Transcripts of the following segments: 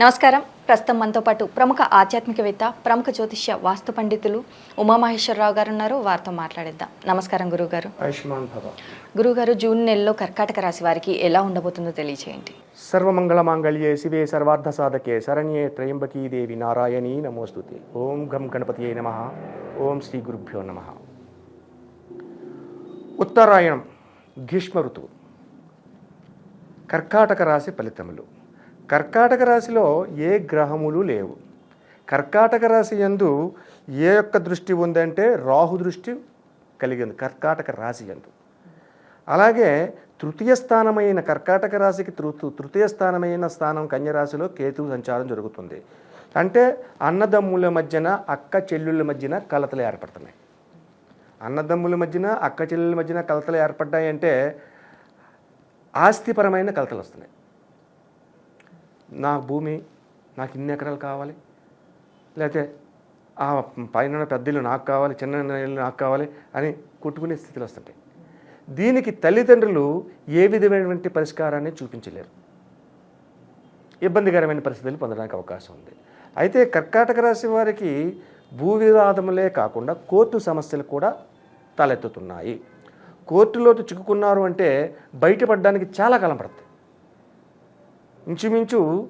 నమస్కారం. ప్రస్తుతం మనతో పాటు ప్రముఖ ఆధ్యాత్మికవేత్త ప్రముఖ జ్యోతిష్య వాస్తు పండితులు ఉమామహేశ్వరరావు గారు ఉన్నారు. వారితో మాట్లాడిద్దాం. నమస్కారం గురుగారు. గురుగారు జూన్ నెలలో కర్కాటక రాశి వారికి ఎలా ఉండబోతుందో తెలియచేయండి. సర్వమంగళ మాంగళ్యే శివే సర్వార్థ సాధకే శరణ్యే త్రయంబకీ దేవి నారాయణీ నమోస్తుతే. ఓం గం గణపతియే నమ. ఓం శ్రీ గురుభ్యో నమ. ఉత్తరాయణం గ్రీష్మ ఋతువు. కర్కాటక రాశి ఫలితములు. కర్కాటక రాశిలో ఏ గ్రహములు లేవు. కర్కాటక రాశి యందు ఏ యొక్క దృష్టి ఉందంటే రాహు దృష్టి కలిగింది కర్కాటక రాశి యందు. అలాగే తృతీయ స్థానమైన కర్కాటక రాశికి తృతు తృతీయ స్థానమైన స్థానం కన్యరాశిలో కేతువు సంచారం జరుగుతుంది. అంటే అన్నదమ్ముల మధ్యన అక్క చెల్లుళ్ళ మధ్యన కలతలు ఏర్పడుతున్నాయి. అన్నదమ్ముల మధ్యన అక్క చెల్లెల మధ్యన కలతలు ఏర్పడ్డాయి అంటే ఆస్తిపరమైన కలతలు వస్తున్నాయి. నా భూమి నాకు ఇన్ని ఎకరాలు కావాలి. లేకపోతే ఆ పైన పెద్ద ఇల్లు నాకు కావాలి చిన్న ఇల్లు నాకు కావాలి అని కొట్టుకునే స్థితిలో వస్తుంటాయి. దీనికి తల్లిదండ్రులు ఏ విధమైనటువంటి పరిష్కారాన్ని చూపించలేరు. ఇబ్బందికరమైన పరిస్థితులు పొందడానికి అవకాశం ఉంది. అయితే కర్కాటక రాశి వారికి భూ వివాదములే కాకుండా కోర్టు సమస్యలు కూడా తలెత్తుతున్నాయి. కోర్టులో చిక్కుకున్నారు అంటే బయటపడడానికి చాలా కాలం పడుతుంది. ఇంచుమించు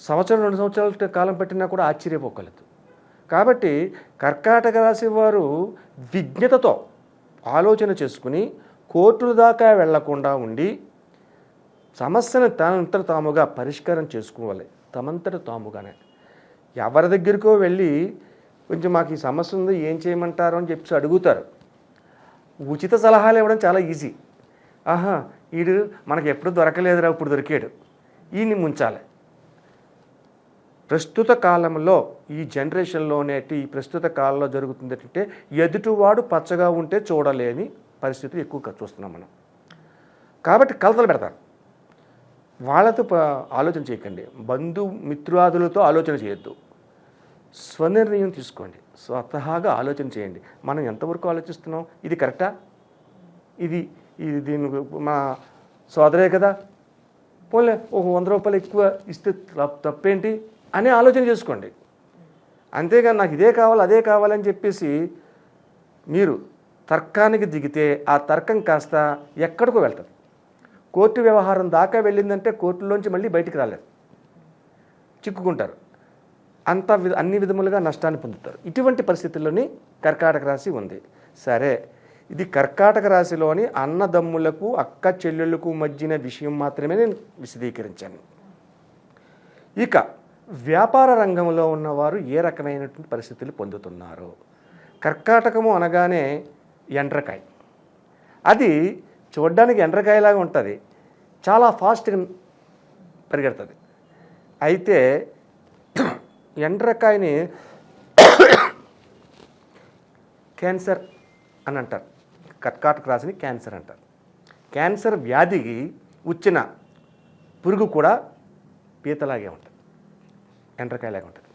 సంవత్సరం రెండు సంవత్సరాల కాలం పెట్టినా కూడా ఆశ్చర్యపోకలేదు. కాబట్టి కర్కాటక రాశి వారు విజ్ఞతతో ఆలోచన చేసుకుని కోర్టుల దాకా వెళ్ళకుండా ఉండి సమస్యను తనంతట తాముగా పరిష్కారం చేసుకోవాలి. తమంతట తాముగానే. ఎవరి దగ్గరికో వెళ్ళి కొంచెం మాకు ఈ సమస్య ఉంది ఏం చేయమంటారు అని చెప్పి అడుగుతారు. ఉచిత సలహాలు ఇవ్వడం చాలా ఈజీ. ఆహా వీడు మనకు ఎప్పుడు దొరకలేదురా ఇప్పుడు దొరికాడు. ఈయన్ని ముంచాలి. ప్రస్తుత కాలంలో ఈ జనరేషన్లోనే ఈ ప్రస్తుత కాలంలో జరుగుతుంది ఏంటంటే ఎదుటివాడు పచ్చగా ఉంటే చూడలేని పరిస్థితులు ఎక్కువగా చూస్తున్నాం మనం. కాబట్టి కలతలు పెడతారు. వాళ్ళతో ఆలోచన చేయకండి. బంధు మిత్రాదులతో ఆలోచన చేయొద్దు. స్వనిర్ణయం తీసుకోండి. స్వతహాగా ఆలోచన చేయండి. మనం ఎంతవరకు ఆలోచిస్తున్నాం? ఇది కరెక్టా? ఇది ఇది దీని మా సోదరే కదా? పోలే ఒక వంద రూపాయలు ఎక్కువ ఇస్తే తప్పేంటి అని ఆలోచన చేసుకోండి. అంతేగాని నాకు ఇదే కావాలి అదే కావాలని చెప్పేసి మీరు తర్కానికి దిగితే ఆ తర్కం కాస్త ఎక్కడికో వెళ్తుంది. కోర్టు వ్యవహారం దాకా వెళ్ళిందంటే కోర్టులోంచి మళ్ళీ బయటికి రాలేదు చిక్కుకుంటారు. అంత వి- అన్ని విధములుగా నష్టాన్ని పొందుతారు. ఇటువంటి పరిస్థితుల్లోని కర్కాటక రాశి ఉంది. సరే ఇది కర్కాటక రాశిలోని అన్నదమ్ములకు అక్క చెల్లెళ్ళకు మధ్యన విషయం మాత్రమే నేను విశదీకరించాను. ఇక వ్యాపార రంగంలో ఉన్నవారు ఏ రకమైనటువంటి పరిస్థితులు పొందుతున్నారు. కర్కాటకము అనగానే ఎండ్రకాయ. అది చూడడానికి ఎండ్రకాయలాగా ఉంటుంది. చాలా ఫాస్ట్గా పరిగెడుతుంది. అయితే ఎండ్రకాయని క్యాన్సర్ అని అంటారు. కర్కాటక రాశిని క్యాన్సర్ అంటారు. క్యాన్సర్ వ్యాధికి వచ్చిన పురుగు కూడా పీతలాగే ఉంటుంది. ఎండ్రకాయలాగే ఉంటుంది.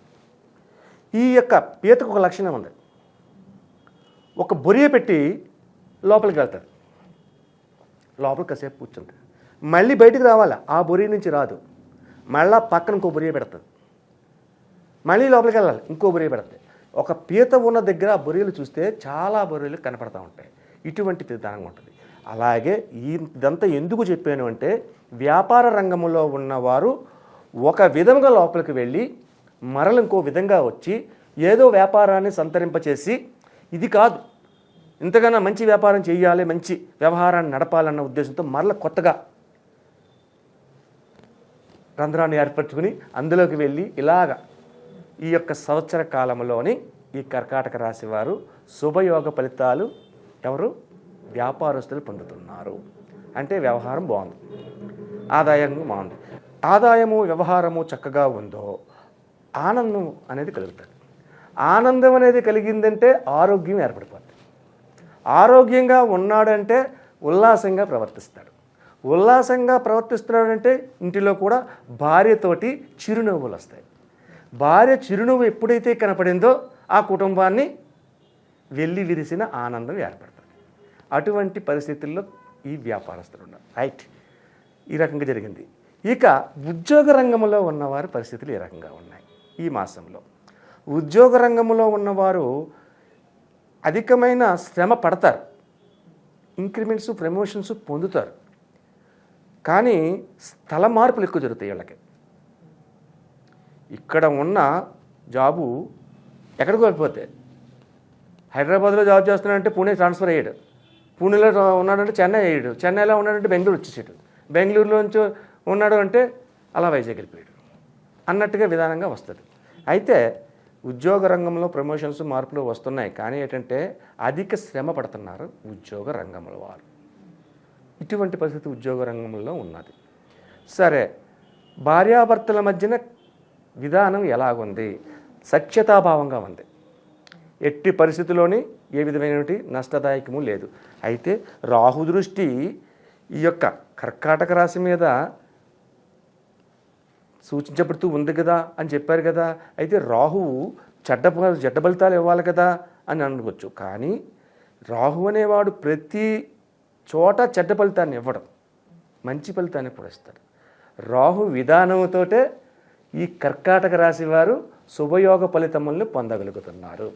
ఈ యొక్క పీతకు ఒక లక్షణం ఉంది. ఒక బొరియ పెట్టి లోపలికి వెళ్తుంది లోపల కాసేపు కూర్చుంటుంది మళ్ళీ బయటికి రావాలి? ఆ బొరియ నుంచి రాదు. మళ్ళా పక్కన ఇంకో బొరియ పెడుతుంది మళ్ళీ లోపలికి వెళ్ళాలి. ఇంకో బొరియ పెడుతుంది ఒక పీత ఉన్న దగ్గర ఆ బొరియలు చూస్తే చాలా బొరియలు కనపడతా ఉంటాయి. ఇటువంటి విధానంగా ఉంటుంది. అలాగే ఈ ఇదంతా ఎందుకు చెప్పాను అంటే వ్యాపార రంగంలో ఉన్నవారు ఒక విధంగా లోపలికి వెళ్ళి మరల ఇంకో విధంగా వచ్చి ఏదో వ్యాపారాన్ని సంతరింపచేసి ఇది కాదు ఇంతకన్నా మంచి వ్యాపారం చేయాలి మంచి వ్యవహారాన్ని నడపాలన్న ఉద్దేశంతో మరల కొత్తగా రంధ్రాన్ని ఏర్పరచుకుని అందులోకి వెళ్ళి ఇలాగ ఈ యొక్క సంవత్సర కాలంలోని ఈ కర్కాటక రాశి వారు శుభయోగ ఫలితాలు ఎవరు? వ్యాపారస్తులు పొందుతున్నారు. అంటే వ్యవహారం బాగుంది. ఆదాయం బాగుంది. ఆదాయము వ్యవహారము చక్కగా ఉందో ఆనందం అనేది కలుగుతుంది. ఆనందం అనేది కలిగిందంటే ఆరోగ్యం ఏర్పడిపోతుంది ఆరోగ్యంగా ఉన్నాడంటే ఉల్లాసంగా ప్రవర్తిస్తాడు. ఉల్లాసంగా ప్రవర్తిస్తున్నాడంటే ఇంటిలో కూడా భార్యతోటి చిరునవ్వులు వస్తాయి. భార్య చిరునవ్వు ఎప్పుడైతే కనపడిందో ఆ కుటుంబాన్ని వెళ్ళి విరిసిన ఆనందం ఏర్పడుతుంది. అటువంటి పరిస్థితుల్లో ఈ వ్యాపారస్తులు ఉన్నారు. రైట్ ఈ రకంగా జరిగింది. ఇక ఉద్యోగ రంగంలో ఉన్నవారి పరిస్థితులు ఈ రకంగా ఉన్నాయి. ఈ మాసంలో ఉద్యోగ రంగంలో ఉన్నవారు అధికమైన శ్రమ పడతారు. ఇంక్రిమెంట్స్ ప్రమోషన్స్ పొందుతారు. కానీ స్థల మార్పులు ఎక్కువ జరుగుతాయి వీళ్ళకి. ఇక్కడ ఉన్న జాబు ఎక్కడికి వెళ్ళిపోతే హైదరాబాద్లో జాబ్ చేస్తున్నాడంటే పూణే ట్రాన్స్ఫర్ అయ్యాడు. పూణేలో ఉన్నాడంటే చెన్నై అయ్యాడు. చెన్నైలో ఉన్నాడంటే బెంగళూరు వచ్చేసాడు. బెంగళూరులో నుంచి ఉన్నాడు అంటే అలా వైజాగ్ వెళ్ళిపోయాడు. అన్నట్టుగా విధానంగా వస్తుంది. అయితే ఉద్యోగ రంగంలో ప్రమోషన్స్ మార్పులు వస్తున్నాయి. కానీ ఏంటంటే అధిక శ్రమ పడుతున్నారు ఉద్యోగ రంగంలో వారు. ఇటువంటి పరిస్థితి ఉద్యోగ రంగంలో ఉన్నది. సరే భార్యాభర్తల మధ్యన విధానం ఎలాగుంది? సఖ్యతాభావంగా ఉంది. ఎట్టి పరిస్థితిలోని ఏ విధమైనటువంటి నష్టదాయకము లేదు. అయితే రాహు దృష్టి ఈ యొక్క కర్కాటక రాశి మీద సూచించబడుతూ ఉంది కదా అని చెప్పారు కదా. అయితే రాహువు చెడ్డ చెడ్డ ఫలితాలు ఇవ్వాలి కదా అని అనుకోవచ్చు. కానీ రాహు అనేవాడు ప్రతి చోట చెడ్డ ఫలితాన్ని ఇవ్వడం మంచి ఫలితాన్ని కూడా ఇస్తాడు. రాహు విధానంతోటే ఈ కర్కాటక రాశి వారు శుభయోగ ఫలితములను పొందగలుగుతున్నారు.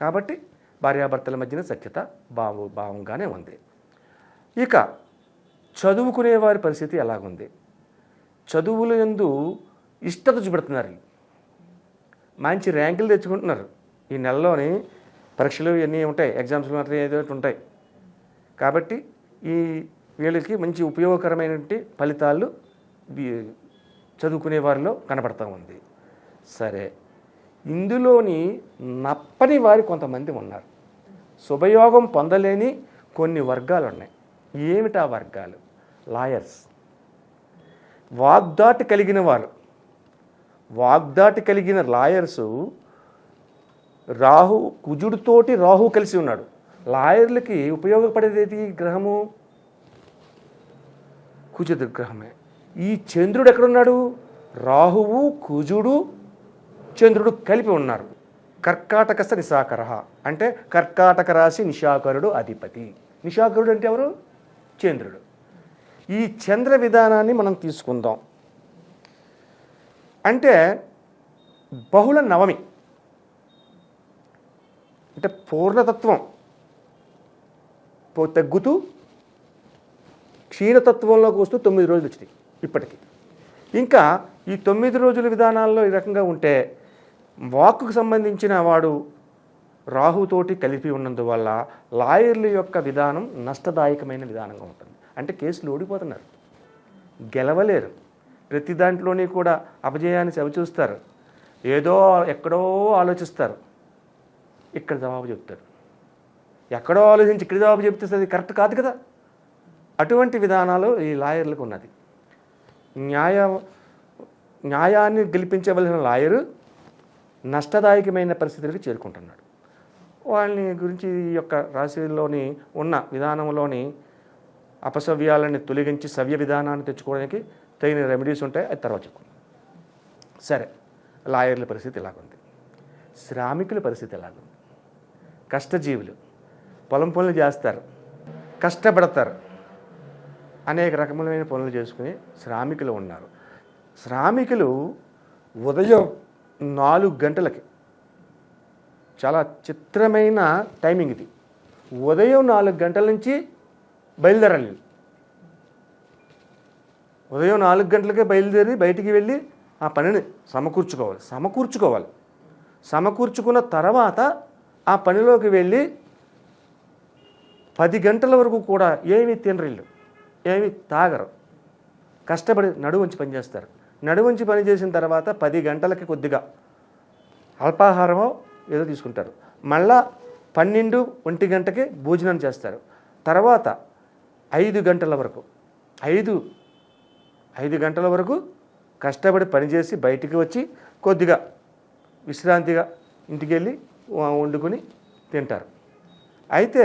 కాబట్టి భార్యాభర్తల మధ్యన సఖ్యత భావ భావంగానే ఉంది. ఇక చదువుకునే వారి పరిస్థితి ఎలాగుంది? చదువుల ఎందు ఇష్టత చూపెడుతున్నారు. మంచి ర్యాంకులు తెచ్చుకుంటున్నారు. ఈ నెలలోని పరీక్షలు ఇవన్నీ ఉంటాయి. ఎగ్జామ్స్ మాత్రం ఏదో ఉంటాయి. కాబట్టి ఈ వీళ్ళకి మంచి ఉపయోగకరమైనటువంటి ఫలితాలు చదువుకునే వారిలో కనపడతా ఉంది. సరే. ఇందులోని నప్పని వారి కొంతమంది ఉన్నారు. శుభయోగం పొందలేని కొన్ని వర్గాలు ఉన్నాయి ఏమిటా వర్గాలు? లాయర్స్. వాగ్దాటి కలిగిన వారు. వాగ్దాటి కలిగిన లాయర్సు రాహు కుజుడితోటి రాహు కలిసి ఉన్నాడు. లాయర్లకి ఉపయోగపడేది గ్రహము? కుజుడు గ్రహమే. ఈ చంద్రుడు ఎక్కడున్నాడు? రాహువు కుజుడు చంద్రుడు కలిపి ఉన్నారు. కర్కాటకస్థ నిశాకర. అంటే కర్కాటక రాశి నిశాకరుడు అధిపతి. నిశాకరుడు అంటే ఎవరు? చంద్రుడు. ఈ చంద్ర విధానాన్ని మనం తీసుకుందాం. అంటే బహుళ నవమి. అంటే పూర్ణతత్వం. పో- తగ్గుతూ క్షీణతత్వంలోకి వస్తూ తొమ్మిది రోజులు వచ్చినాయి ఇప్పటికీ. ఇంకా ఈ తొమ్మిది రోజుల విధానాల్లో ఈ రకంగా ఉంటే వాక్కుకు సంబంధించిన వాడు రాహుతోటి కలిపి ఉన్నందువల్ల లాయర్ల యొక్క విధానం నష్టదాయకమైన విధానంగా ఉంటుంది. అంటే కేసులు ఓడిపోతున్నారు. గెలవలేరు. ప్రతి దాంట్లోని కూడా అపజయాన్ని చవిచూస్తారు ఏదో ఎక్కడో ఆలోచిస్తారు. ఇక్కడ జవాబు చెప్తారు. ఎక్కడో ఆలోచించి ఇక్కడ జవాబు చెప్తే అది కరెక్ట్ కాదు కదా? అటువంటి విధానాలు ఈ లాయర్లకు ఉన్నది. న్యాయ న్యాయాన్ని గెలిపించవలసిన లాయరు నష్టదాయకమైన పరిస్థితులకు చేరుకుంటున్నాడు. వాళ్ళని గురించి ఈ యొక్క రాశిలోని ఉన్న విధానంలోని అపసవ్యాలని తొలగించి సవ్య విధానాన్ని తెచ్చుకోవడానికి తగిన రెమెడీస్ ఉంటాయి. అది తర్వాత చెప్పుకుందాం. సరే లాయర్ల పరిస్థితి ఇలాగుంది శ్రామికుల పరిస్థితి ఎలాగుంది? కష్టజీవులు పొలం పనులు చేస్తారు కష్టపడతారు. అనేక రకములైన పనులు చేసుకుని శ్రామికులు ఉన్నారు. శ్రామికులు ఉదయం నాలుగు గంటలకి. చాలా చిత్రమైన టైమింగ్ ఇది. ఉదయం నాలుగు గంటల నుంచి బయలుదేరాలి ఉదయం నాలుగు గంటలకే బయలుదేరి బయటికి వెళ్ళి ఆ పనిని సమకూర్చుకోవాలి. సమకూర్చుకోవాలి. సమకూర్చుకున్న తర్వాత ఆ పనిలోకి వెళ్ళి పది గంటల వరకు కూడా ఏమీ తినరు ఏమీ తాగరు. కష్టపడి నడువంచి పనిచేస్తారు. నడుముంచి పని చేసిన తర్వాత పది గంటలకి కొద్దిగా అల్పాహారమో ఏదో తీసుకుంటారు. మళ్ళా పన్నెండు ఒంటి గంటకి భోజనం చేస్తారు. తర్వాత ఐదు గంటల వరకు ఐదు ఐదు గంటల వరకు కష్టపడి పనిచేసి బయటికి వచ్చి కొద్దిగా విశ్రాంతిగా ఇంటికి వెళ్ళి వండుకొని తింటారు. అయితే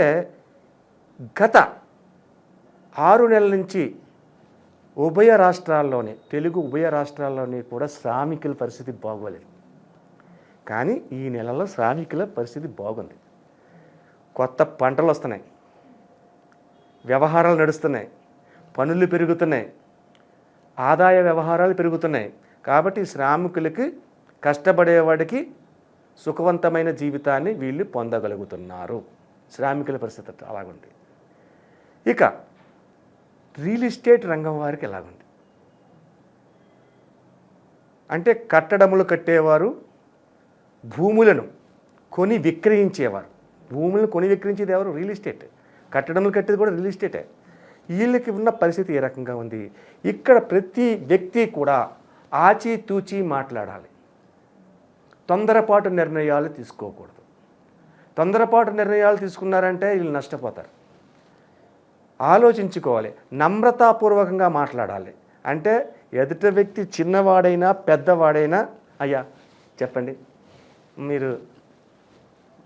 గత ఆరు నెలల నుంచి ఉభయ రాష్ట్రాల్లోనే తెలుగు ఉభయ రాష్ట్రాల్లోని కూడా శ్రామికుల పరిస్థితి బాగోలేదు. కానీ ఈ నెలలో శ్రామికుల పరిస్థితి బాగుంది. కొత్త పంటలు వస్తున్నాయి. వ్యవహారాలు నడుస్తున్నాయి. పనులు పెరుగుతున్నాయి. ఆదాయ వ్యవహారాలు పెరుగుతున్నాయి. కాబట్టి శ్రామికులకి కష్టపడేవాడికి సుఖవంతమైన జీవితాన్ని వీళ్ళు పొందగలుగుతున్నారు. శ్రామికుల పరిస్థితి అలాగుంది. ఇక రియల్ ఎస్టేట్ రంగం వారికి ఎలాగుంది? అంటే కట్టడములు కట్టేవారు భూములను కొని విక్రయించేవారు. భూములను కొని విక్రయించేది ఎవరు? Real estate. కట్టడములు కట్టేది కూడా రియల్ ఎస్టేటే. వీళ్ళకి ఉన్న పరిస్థితి ఏ రకంగా ఉంది? ఇక్కడ ప్రతి వ్యక్తి కూడా ఆచితూచి మాట్లాడాలి. తొందరపాటు నిర్ణయాలు తీసుకోకూడదు. తొందరపాటు నిర్ణయాలు తీసుకున్నారంటే వీళ్ళు నష్టపోతారు. ఆలోచించుకోవాలి నమ్రతాపూర్వకంగా మాట్లాడాలి. అంటే ఎదుట వ్యక్తి చిన్నవాడైనా పెద్దవాడైనా అయ్యా చెప్పండి. మీరు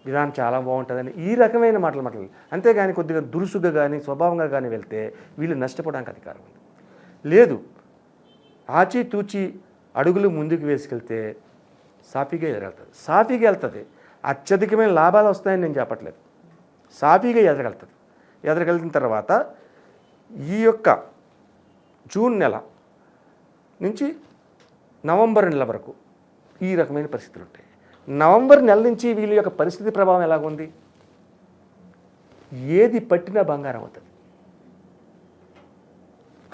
విధానం చాలా బాగుంటుందని ఈ రకమైన మాటలు మాట్లాడాలి. అంతేగాని కొద్దిగా దురుసుగా కానీ స్వభావంగా కానీ వెళ్తే వీళ్ళు నష్టపోవడానికి అధికారం ఉంది. లేదు ఆచితూచి అడుగులు ముందుకు వేసుకెళ్తే సాఫీగా ఎదగలుగుతుంది. సాఫీగా వెళ్తుంది అత్యధికమైన లాభాలు వస్తాయని నేను చెప్పట్లేదు. సాఫీగా ఎదగలుగుతుంది. ఎదగలిగిన తర్వాత ఈ యొక్క జూన్ నెల నుంచి నవంబర్ నెల వరకు ఈ రకమైన పరిస్థితులు ఉంటాయి. నవంబర్ నెల నుంచి వీళ్ళ యొక్క పరిస్థితి ప్రభావం ఎలాగుంది ఏది పట్టినా బంగారం అవుతుంది.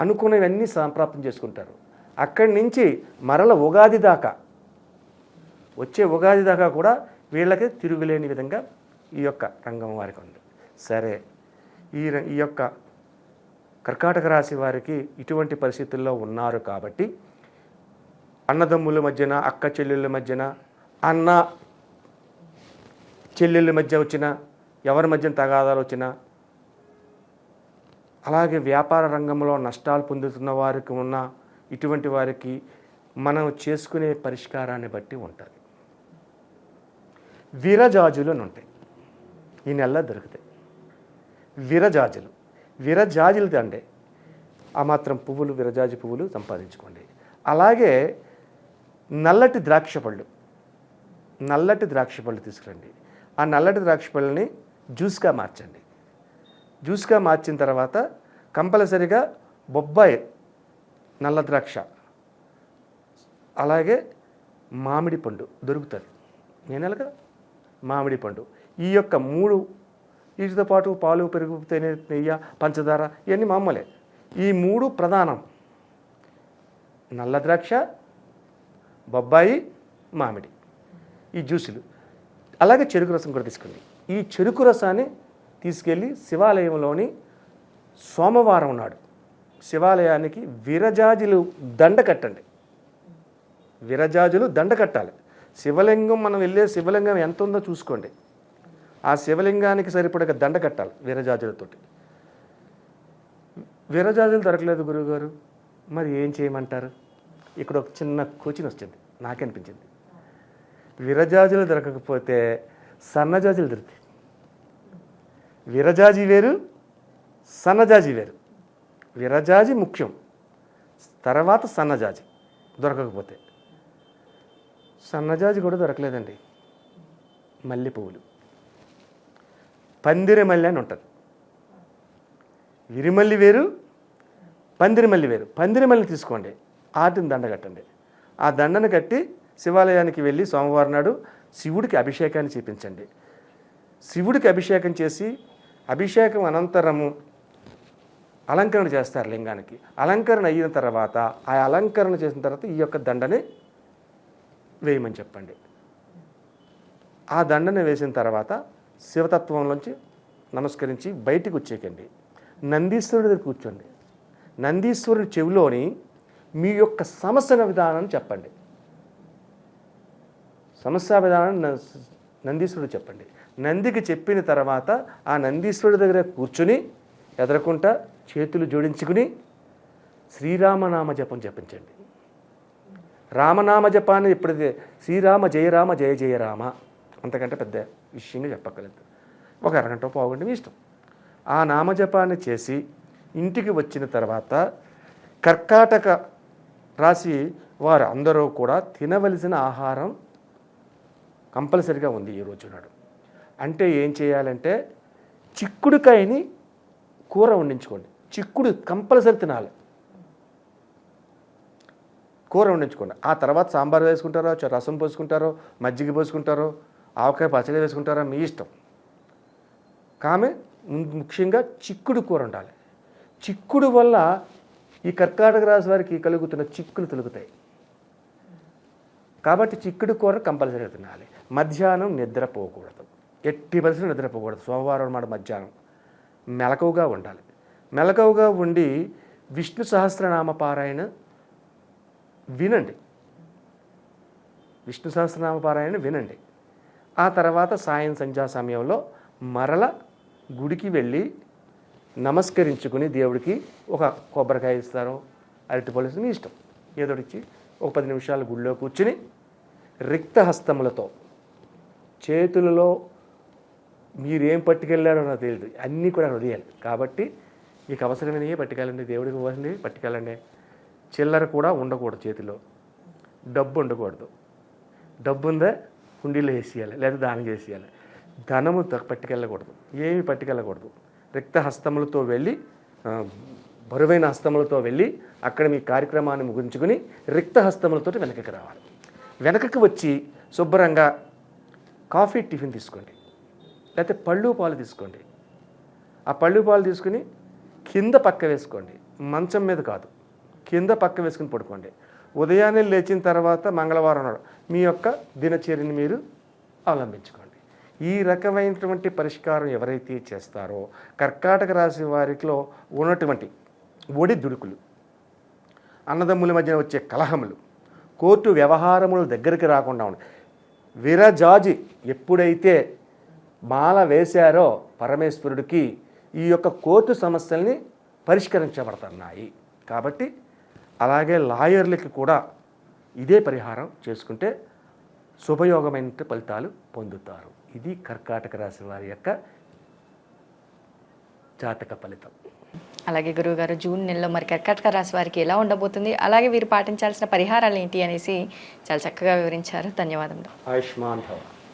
అనుకున్నవన్నీ సంప్రాప్తం చేసుకుంటారు. అక్కడి నుంచి మరల ఉగాది దాకా వచ్చే ఉగాది దాకా కూడా వీళ్ళకి తిరుగులేని విధంగా ఈ యొక్క రంగం వారికి ఉంది. సరే. ఈ ఈ యొక్క కర్కాటక రాశి వారికి ఇటువంటి పరిస్థితుల్లో ఉన్నారు కాబట్టి అన్నదమ్ముల మధ్యన అక్క చెల్లెళ్ళ మధ్యన అన్న చెల్లెళ్ళ మధ్య వచ్చిన ఎవరి మధ్యన తగాదాలు వచ్చినా అలాగే వ్యాపార రంగంలో నష్టాలు పొందుతున్న వారికి ఉన్న ఇటువంటి వారికి మనం చేసుకునే పరిష్కారాన్ని బట్టి ఉంటుంది. విరజాజులు అని ఉంటాయి. ఈ నెలలో దొరుకుతాయి. విరజాజులు. విరజాజులు తండే ఆ మాత్రం పువ్వులు విరజాజి పువ్వులు సంపాదించుకోండి. అలాగే నల్లటి ద్రాక్ష పళ్ళు. నల్లటి ద్రాక్ష పళ్ళు తీసుకురండి. ఆ నల్లటి ద్రాక్ష పళ్ళని జ్యూస్గా మార్చండి. జ్యూస్గా మార్చిన తర్వాత కంపల్సరిగా బొబ్బాయి నల్ల ద్రాక్ష. అలాగే మామిడి పండు దొరుకుతుంది. నేను ఎలాగా? మామిడి పండు. ఈ యొక్క మూడు వీటితో పాటు పాలు పెరుగు తేనె నెయ్యి పంచదార ఇవన్నీ మామూలే. ఈ మూడు ప్రధానం. నల్ల ద్రాక్ష బొబ్బాయి మామిడి. ఈ జ్యూసులు. అలాగే చెరుకు రసం కూడా తీసుకోండి ఈ చెరుకు రసాన్ని తీసుకెళ్ళి శివాలయంలోని సోమవారం నాడు శివాలయానికి విరజాజులు దండ కట్టండి. విరజాజులు దండ కట్టాలి. శివలింగం మనం వెళ్ళే శివలింగం ఎంత ఉందో చూసుకోండి. ఆ శివలింగానికి సరిపడే దండ కట్టాలి వీరజాజులతోటి. వీరజాజులు దొరకలేదు గురువుగారు. మరి ఏం చేయమంటారు? ఇక్కడ ఒక చిన్న కోచిన్ వచ్చింది. నాకనిపించింది. విరజాజులు దొరకకపోతే సన్నజాజులు దొరుకుతాయి. విరజాజి వేరు సన్నజాజి వేరు. విరజాజి ముఖ్యం. తర్వాత సన్నజాజి దొరకకపోతే. సన్నజాజి కూడా దొరకలేదండి. మల్లె పువ్వులు. పందిరిమల్లి అని ఉంటుంది. విరిమల్లి వేరు పందిరిమల్లి వేరు. పందిరిమల్లిని తీసుకోండి. ఆటిని దండ కట్టండి. ఆ దండను కట్టి శివాలయానికి వెళ్ళి సోమవారం నాడు శివుడికి అభిషేకాన్ని చేపించండి. శివుడికి అభిషేకం చేసి అభిషేకం అనంతరము అలంకరణ చేస్తారు లింగానికి. అలంకరణ అయిన తర్వాత ఆ అలంకరణ చేసిన తర్వాత ఈ యొక్క దండని వేయమని చెప్పండి. ఆ దండను వేసిన తర్వాత శివతత్వంలోంచి నమస్కరించి బయటికి వచ్చేకండి నందీశ్వరుడి దగ్గర కూర్చోండి. నందీశ్వరుడి చెవిలోని మీ యొక్క సమస్య విధానం చెప్పండి. సమస్య విధానం నందీశ్వరుడు చెప్పండి. నందికి చెప్పిన తర్వాత ఆ నందీశ్వరుడి దగ్గర కూర్చుని ఎదరకుండా చేతులు జోడించుకుని శ్రీరామనామ జపం జపించండి. రామనామ జపాన్ని ఎప్పుడైతే శ్రీరామ జయరామ జయ జయ రామ అంతకంటే పెద్ద విషయంగా చెప్పక్కర్లేదు. ఒక అరగంట పావుగంట మీ ఇష్టం. ఆ నామజపాన్ని చేసి ఇంటికి వచ్చిన తర్వాత కర్కాటక రాశి వారు అందరూ కూడా తినవలసిన ఆహారం కంపల్సరిగా ఉంది ఈ రోజు నాడు. అంటే ఏం చేయాలంటే చిక్కుడుకాయని కూర వండించుకోండి. చిక్కుడు కంపల్సరీ తినాలి. కూర వండించుకోండి. ఆ తర్వాత సాంబార్ వేసుకుంటారో రసం పోసుకుంటారో మజ్జిగ పోసుకుంటారో ఆవకాయ పచ్చడి వేసుకుంటారా? మీ ఇష్టం. కామె ముఖ్యంగా చిక్కుడు కూర ఉండాలి. చిక్కుడు వల్ల ఈ కర్కాటక రాశి వారికి కలుగుతున్న చిక్కులు తొలుగుతాయి. కాబట్టి చిక్కుడు కూర కంపల్సరీగా తినాలి. మధ్యాహ్నం నిద్రపోకూడదు ఎట్టి పరిస్థితులు నిద్రపోకూడదు సోమవారం మాట మధ్యాహ్నం. మెలకువగా ఉండాలి. మెలకువగా ఉండి విష్ణు సహస్రనామ పారాయణ వినండి. విష్ణు సహస్రనామ పారాయణ వినండి. ఆ తర్వాత సాయం సంధ్యా సమయంలో మరల గుడికి వెళ్ళి నమస్కరించుకుని దేవుడికి ఒక కొబ్బరికాయ ఇస్తారు అరటి పలుసు మీ ఇష్టం. ఏదో ఒక పది నిమిషాలు గుడిలో కూర్చుని రిక్త హస్తములతో చేతులలో మీరేం పట్టుకెళ్ళారో నాకు తెలియదు అన్నీ కూడా హృదయాలు. కాబట్టి మీకు అవసరమైనవి పట్టుకెళ్ళండి? దేవుడికి ఇవ్వాల్సినవి పట్టుకెళ్ళండి. చిల్లర కూడా ఉండకూడదు చేతిలో. డబ్బు ఉండకూడదు. డబ్బు ఉందా? హుండీలో వేసేయాలి లేదా దానం చేసేయాలి ధనము పట్టుకెళ్ళకూడదు. ఏమి పట్టుకెళ్ళకూడదు. రిక్త హస్తములతో వెళ్ళి బరువైన హస్తములతో వెళ్ళి అక్కడ మీ కార్యక్రమాన్ని ముగించుకుని రిక్త హస్తములతో వెనకకి రావాలి. వెనకకి వచ్చి శుభ్రంగా కాఫీ టిఫిన్ తీసుకోండి. లేకపోతే పళ్ళు పాలు తీసుకోండి. ఆ పళ్ళు పాలు తీసుకుని కింద పక్క వేసుకోండి. మంచం మీద కాదు. కింద పక్క వేసుకుని పడుకోండి. ఉదయాన్నే లేచిన తర్వాత మంగళవారం నాడు మీ యొక్క దినచర్యని మీరు అవలంబించుకోండి. ఈ రకమైనటువంటి పరిష్కారం ఎవరైతే చేస్తారో కర్కాటక రాశి వారిలో ఉన్నటువంటి ఒడి దుడుకులు అన్నదమ్ముల మధ్య వచ్చే కలహములు కోర్టు వ్యవహారముల దగ్గరికి రాకుండా ఉండి. విరజాజి ఎప్పుడైతే మాల వేశారో పరమేశ్వరుడికి ఈ యొక్క కోర్టు సమస్యల్ని పరిష్కరించబడుతున్నాయి. కాబట్టి అలాగే లాయర్లకి కూడా ఇదే పరిహారం చేసుకుంటే శుభయోగమైన ఫలితాలు పొందుతారు. ఇది కర్కాటక రాశి వారి యొక్క జాతక ఫలితం. అలాగే గురువుగారు జూన్ నెలలో మరి కర్కాటక రాశి వారికి ఎలా ఉండబోతుంది? అలాగే వీరు పాటించాల్సిన పరిహారాలు ఏంటి అనేసి చాలా చక్కగా వివరించారు. ధన్యవాదములు. ఆయుష్మాన్ భవ.